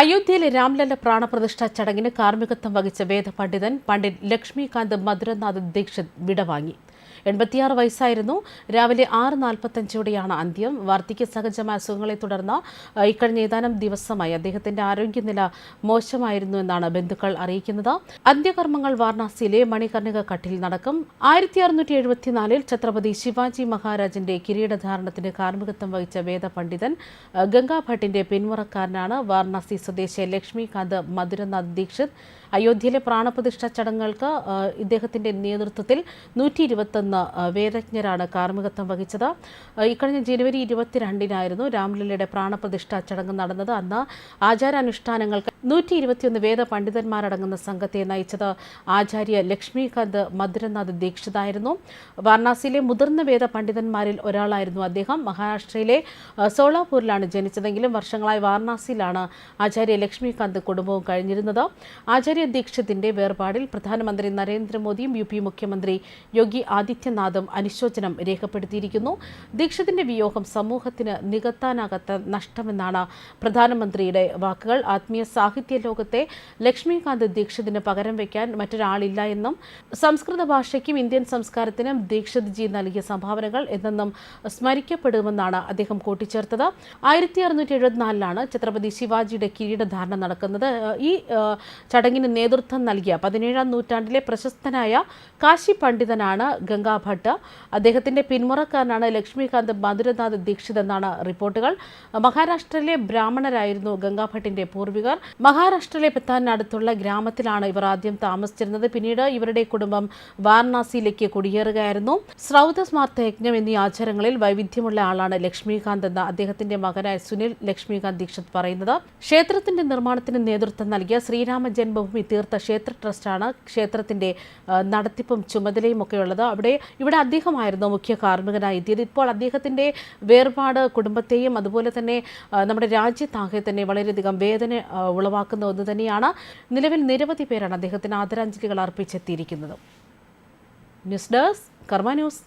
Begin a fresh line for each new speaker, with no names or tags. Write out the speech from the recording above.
അയോധ്യയിലെ രാംലല്ല പ്രാണപ്രതിഷ്ഠാ ചടങ്ങിന് കാർമ്മികത്വം വഹിച്ച വേദപണ്ഡിതൻ പണ്ഡിറ്റ് ലക്ഷ്മികാന്ത് മധുരനാഥ് ദീക്ഷിത് വിടവാങ്ങി. എൺപത്തിയാറ് വയസ്സായിരുന്നു. രാവിലെ ആറ് നാൽപ്പത്തഞ്ചോടെയാണ് അന്ത്യം. വാർദ്ധക്യ സഹജമായ അസുഖങ്ങളെ തുടർന്ന് ഇക്കഴിഞ്ഞ ഏതാനും ദിവസമായി അദ്ദേഹത്തിന്റെ ആരോഗ്യനില മോശമായിരുന്നു എന്നാണ് ബന്ധുക്കൾ അറിയിക്കുന്നത്. അന്ത്യകർമ്മങ്ങൾ വാരണാസിയിലെ മണികർണിക കട്ടിൽ നടക്കും. ആയിരത്തി അറുന്നൂറ്റി എഴുപത്തിനാലിൽ ഛത്രപതി ശിവാജി മഹാരാജിന്റെ കിരീടധാരണത്തിന് കാർമ്മികത്വം വഹിച്ച വേദപണ്ഡിതൻ പണ്ഡിതൻ ഗംഗാ ഭട്ടിന്റെ പിന്മുറക്കാരനാണ് വാരണാസി സ്വദേശി ലക്ഷ്മികാന്ത് മധുരനാഥ് ദീക്ഷിത്. അയോധ്യയിലെ പ്രാണപ്രതിഷ്ഠ ചടങ്ങുകൾക്ക് ഇദ്ദേഹത്തിന്റെ നേതൃത്വത്തിൽ നൂറ്റി ഇരുപത്തൊന്ന് വേദജ്ഞരാണ് കാർമ്മികത്വം വഹിച്ചത്. ഇക്കഴിഞ്ഞ ജനുവരി ഇരുപത്തിരണ്ടിനായിരുന്നു രാംലീലയുടെ പ്രാണപ്രതിഷ്ഠാ ചടങ്ങ് നടന്നത്. അന്ന് ആചാരാനുഷ്ഠാനങ്ങൾക്ക് നൂറ്റി ഇരുപത്തിയൊന്ന് വേദ പണ്ഡിതന്മാരടങ്ങുന്ന സംഘത്തെ നയിച്ചത് ആചാര്യ ലക്ഷ്മികാന്ത് മധുരനാഥ് ദീക്ഷിതായിരുന്നു. വാരണാസിയിലെ മുതിർന്ന വേദ പണ്ഡിതന്മാരിൽ ഒരാളായിരുന്നു അദ്ദേഹം. മഹാരാഷ്ട്രയിലെ സോളാപൂരിലാണ് ജനിച്ചതെങ്കിലും വർഷങ്ങളായി വാരണാസിയിലാണ് ആചാര്യ ലക്ഷ്മികാന്ത് കുടുംബവും കഴിഞ്ഞിരുന്നത്. ആചാര്യ ദീക്ഷിതിന്റെ വേർപാടിൽ പ്രധാനമന്ത്രി നരേന്ദ്രമോദിയും യു പി മുഖ്യമന്ത്രി യോഗി ആദിത്യനാഥും അനുശോചനം രേഖപ്പെടുത്തിയിരിക്കുന്നു. ദീക്ഷിതിന്റെ വിയോഗം സമൂഹത്തിന് നികത്താനാകാത്ത നഷ്ടമെന്നാണ് പ്രധാനമന്ത്രിയുടെ വാക്കുകൾ. ആത്മീയ സാഹിത്യ ലോകത്തെ ലക്ഷ്മികാന്ത് ദീക്ഷിതിന് പകരം വയ്ക്കാൻ മറ്റൊരാളില്ല എന്നും സംസ്കൃത ഭാഷയ്ക്കും ഇന്ത്യൻ സംസ്കാരത്തിനും ദീക്ഷിത് ജി നൽകിയ സംഭാവനകൾ എന്നെന്നും സ്മരിക്കപ്പെടുമെന്നാണ് അദ്ദേഹം കൂട്ടിച്ചേർത്തത്. ആയിരത്തി അറുന്നൂറ്റി എഴുപത്തിനാലിലാണ് ഛത്രപതി ശിവാജിയുടെ കിരീടധാരണ നടക്കുന്നത്. ഈ ചടങ്ങിന് നേതൃത്വം നൽകിയ പതിനേഴാം നൂറ്റാണ്ടിലെ പ്രശസ്തനായ കാശി പണ്ഡിതനാണ് ഗംഗാഭട്ട് അദ്ദേഹത്തിന്റെ പിന്മുറക്കാരനാണ് ലക്ഷ്മികാന്ത് മധുരനാഥ് ദീക്ഷിത് എന്നാണ് റിപ്പോർട്ടുകൾ. മഹാരാഷ്ട്രയിലെ ബ്രാഹ്മണരായിരുന്നു ഗംഗാഭട്ടിന്റെ പൂർവികർ. മഹാരാഷ്ട്രയിലെ പെത്താനടുത്തുള്ള ഗ്രാമത്തിലാണ് ഇവർ ആദ്യം താമസിച്ചിരുന്നത്. പിന്നീട് ഇവരുടെ കുടുംബം വാരണാസിയിലേക്ക് കുടിയേറുകയായിരുന്നു. ശ്രൗത സ്മാർത്ത യജ്ഞം എന്നീ ആചാരങ്ങളിൽ വൈവിധ്യമുള്ള ആളാണ് ലക്ഷ്മികാന്ത് എന്ന അദ്ദേഹത്തിന്റെ മകനായ സുനിൽ ലക്ഷ്മികാന്ത് ദീക്ഷിത് പറയുന്നത്. ക്ഷേത്രത്തിന്റെ നിർമ്മാണത്തിന് നേതൃത്വം നൽകിയ ശ്രീരാമ ജന്മഭൂമി തീർത്ഥ ക്ഷേത്ര ട്രസ്റ്റാണ് ക്ഷേത്രത്തിന്റെ നടത്തിപ്പും ചുമതലയും ഒക്കെ ഉള്ളത് അവിടെ ഇവിടെ അദ്ദേഹമായിരുന്നു മുഖ്യ കാർമ്മികനായി എത്തിയത്. ഇപ്പോൾ അദ്ദേഹത്തിന്റെ വേർപാട് കുടുംബത്തെയും അതുപോലെ തന്നെ നമ്മുടെ രാജ്യത്താകെ തന്നെ വളരെയധികം വേദന ആ, ഉളവാക്കുന്ന ഒന്ന് തന്നെയാണ്. നിലവിൽ നിരവധി പേരാണ് അദ്ദേഹത്തിന് ആദരാഞ്ജലികൾ അർപ്പിച്ചെത്തിയിരിക്കുന്നത്. News desk Karma news.